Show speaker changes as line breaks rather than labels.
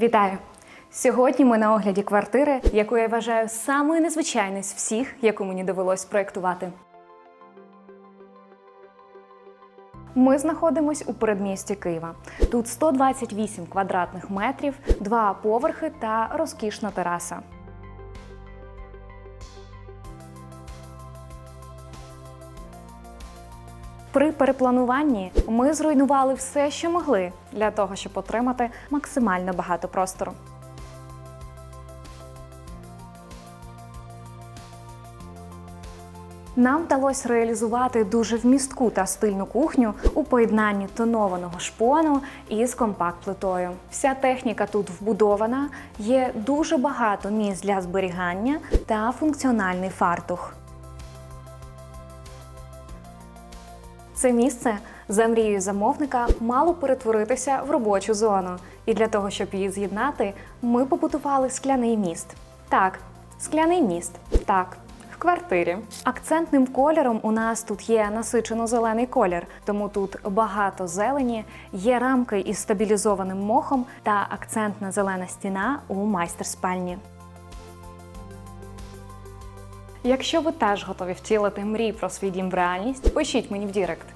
Вітаю! Сьогодні ми на огляді квартири, яку я вважаю самою незвичайною з всіх, яку мені довелось проєктувати. Ми знаходимось у передмісті Києва. Тут 128 квадратних метрів, два поверхи та розкішна тераса. При переплануванні ми зруйнували все, що могли, для того, щоб отримати максимально багато простору. Нам вдалося реалізувати дуже вмістку та стильну кухню у поєднанні тонованого шпону із компакт-плитою. Вся техніка тут вбудована, є дуже багато місць для зберігання та функціональний фартух. Це місце за мрією замовника мало перетворитися в робочу зону. І для того, щоб її з'єднати, ми побудували скляний міст. Так, скляний міст. Так. В квартирі акцентним кольором у нас тут є насичено зелений колір, тому тут багато зелені, є рамки із стабілізованим мохом та акцентна зелена стіна у майстер-спальні. Якщо ви теж готові втілити мрій про свій дім в реальність, пишіть мені в Дірект.